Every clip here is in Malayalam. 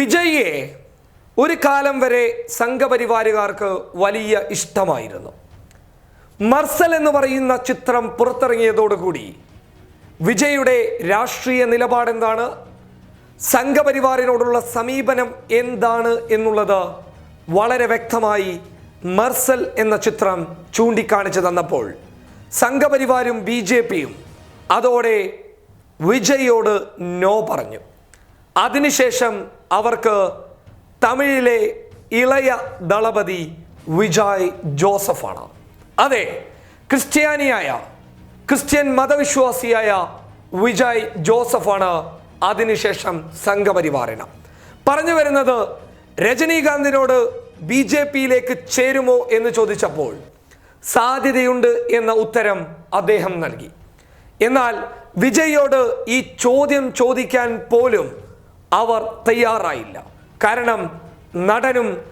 വിജയിയെ ഒരു കാലം വരെ സംഘപരിവാരുകാർക്ക് വലിയ ഇഷ്ടമായിരുന്നു. മർസൽ എന്ന് പറയുന്ന ചിത്രം പുറത്തിറങ്ങിയതോടുകൂടി വിജയുടെ രാഷ്ട്രീയ നിലപാടെന്താണ്? സംഘപരിവാറിനോടുള്ള സമീപനം എന്താണ് എന്നുള്ളത് വളരെ വ്യക്തമായി മർസൽ എന്ന ചിത്രം ചൂണ്ടിക്കാണിച്ചു തന്നപ്പോൾ സംഘപരിവാരും ബി ജെ പിയും അതോടെ വിജയോട് നോ പറഞ്ഞു. അതിനുശേഷം അവർക്ക് തമിഴിലെ ഇളയ ദളപതി വിജയ് ജോസഫാണ്. അതെ ക്രിസ്ത്യാനിയായ ക്രിസ്ത്യൻ മതവിശ്വാസിയായ വിജയ് ജോസഫാണ് അതിനുശേഷം സംഘപരിവാറിന്. പറഞ്ഞു വരുന്നത് രജനീകാന്തിനോട് ബി ജെ പിയിലേക്ക് ചേരുമോ എന്ന് ചോദിച്ചപ്പോൾ സാധ്യതയുണ്ട് എന്ന ഉത്തരം അദ്ദേഹം നൽകി. എന്നാൽ വിജയോട് ഈ ചോദ്യം ചോദിക്കാൻ പോലും അവർ തയ്യാറായില്ല. കാരണം നടനും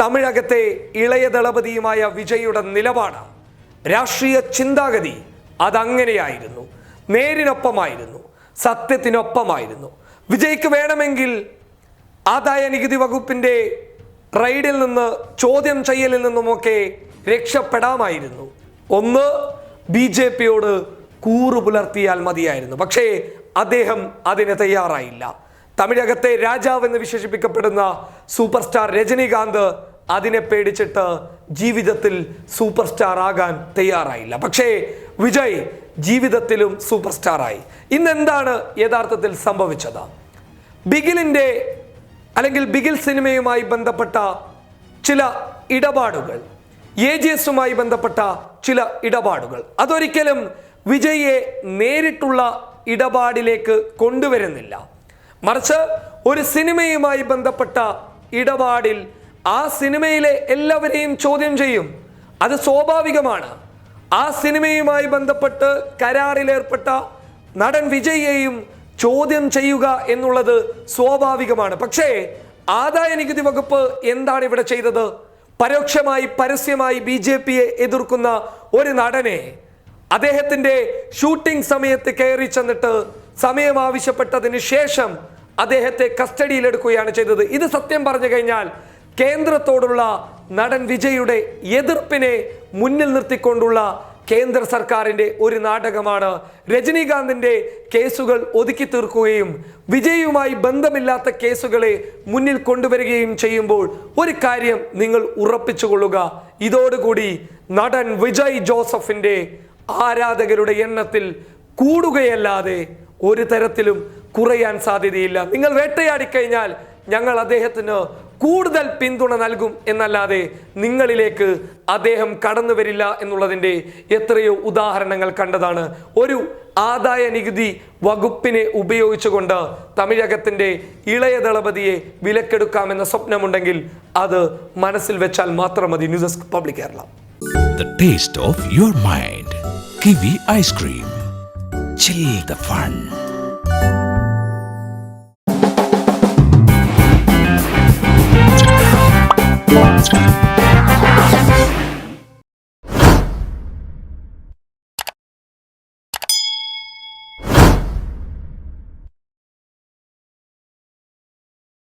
തമിഴകത്തെ ഇളയ ദളപതിയുമായ വിജയുടെ നിലപാട്. രാഷ്ട്രീയ ചിന്താഗതി അതങ്ങനെയായിരുന്നു. നേരിനൊപ്പമായിരുന്നു. സത്യത്തിനൊപ്പമായിരുന്നു. വിജയ്ക്ക് വേണമെങ്കിൽ ആദായ നികുതി വകുപ്പിന്റെ റൈഡിൽ നിന്ന് ചോദ്യം ചെയ്യലിൽ നിന്നുമൊക്കെ രക്ഷപ്പെടാമായിരുന്നു. ഒന്ന് ബി ജെ പിയോട് കൂറു പുലർത്തിയാൽ മതിയായിരുന്നു. പക്ഷേ അദ്ദേഹം അതിന് തയ്യാറായില്ല. തമിഴകത്തെ രാജാവ് എന്ന് വിശേഷിപ്പിക്കപ്പെടുന്ന സൂപ്പർ സ്റ്റാർ രജനീകാന്ത് അതിനെ പേടിച്ചിട്ട് ജീവിതത്തിൽ സൂപ്പർ സ്റ്റാർ ആകാൻ തയ്യാറായില്ല. പക്ഷേ വിജയ് ജീവിതത്തിലും സൂപ്പർ സ്റ്റാറായി ഇന്ന് എന്താണ് യഥാർത്ഥത്തിൽ സംഭവിച്ചത്? ബിഗിലിന്റെ അല്ലെങ്കിൽ ബിഗിൽ സിനിമയുമായി ബന്ധപ്പെട്ട ചില ഇടപാടുകൾ എ ജി എസുമായി ബന്ധപ്പെട്ട ചില ഇടപാടുകൾ അതൊരിക്കലും വിജയെ നേരിട്ടുള്ള ഇടപാടിലേക്ക് കൊണ്ടുവരുന്നില്ല. മറിച്ച് ഒരു സിനിമയുമായി ബന്ധപ്പെട്ട ഇടപാടിൽ ആ സിനിമയിലെ എല്ലാവരെയും ചോദ്യം ചെയ്യും. അത് സ്വാഭാവികമാണ്. ആ സിനിമയുമായി ബന്ധപ്പെട്ട് കരാറിലേർപ്പെട്ട നടൻ വിജയെയും ചോദ്യം ചെയ്യുക എന്നുള്ളത് സ്വാഭാവികമാണ്. പക്ഷേ ആദായ നികുതി വകുപ്പ് എന്താണ് ഇവിടെ ചെയ്തത്? പരോക്ഷമായി പരസ്യമായി ബി ജെ പിയെ എതിർക്കുന്ന ഒരു നടനെ അദ്ദേഹത്തിന്റെ ഷൂട്ടിംഗ് സമയത്ത് കയറി ചെന്നിട്ട് സമയം ആവശ്യപ്പെട്ടതിന് ശേഷം അദ്ദേഹത്തെ കസ്റ്റഡിയിലെടുക്കുകയാണ് ചെയ്തത്. ഇത് സത്യം പറഞ്ഞു കഴിഞ്ഞാൽ കേന്ദ്രത്തോടുള്ള നടൻ വിജയുടെ എതിർപ്പിനെ മുന്നിൽ നിർത്തിക്കൊണ്ടുള്ള കേന്ദ്ര സർക്കാരിന്റെ ഒരു നാടകമാണ്. രജനീകാന്തിന്റെ കേസുകൾ ഒതുക്കി തീർക്കുകയും വിജയുമായി ബന്ധമില്ലാത്ത കേസുകളെ മുന്നിൽ കൊണ്ടുവരികയും ചെയ്യുമ്പോൾ ഒരു കാര്യം നിങ്ങൾ ഉറപ്പിച്ചു ഉറപ്പിച്ചുകൊള്ളുക. ഇതോടുകൂടി നടൻ വിജയ് ജോസഫിന്റെ ആരാധകരുടെ എണ്ണത്തിൽ കൂടുകയല്ലാതെ ഒരു തരത്തിലും കുറയാൻ സാധ്യതയില്ല. നിങ്ങൾ വേട്ടയാടിക്കഴിഞ്ഞാൽ ഞങ്ങൾ അദ്ദേഹത്തിന് കൂടുതൽ പിന്തുണ നൽകും എന്നല്ലാതെ നിങ്ങളിലേക്ക് അദ്ദേഹം കടന്നു വരില്ല എന്നുള്ളതിന്റെ എത്രയോ ഉദാഹരണങ്ങൾ കണ്ടതാണ്. ഒരു ആദായ നികുതി വകുപ്പിനെ ഉപയോഗിച്ചുകൊണ്ട് തമിഴകത്തിന്റെ ഇളയ ദളപതിയെ വിലക്കെടുക്കാമെന്ന സ്വപ്നമുണ്ടെങ്കിൽ അത് മനസ്സിൽ വെച്ചാൽ മാത്രം മതി. News desk public Kerala. The. Chill the fun.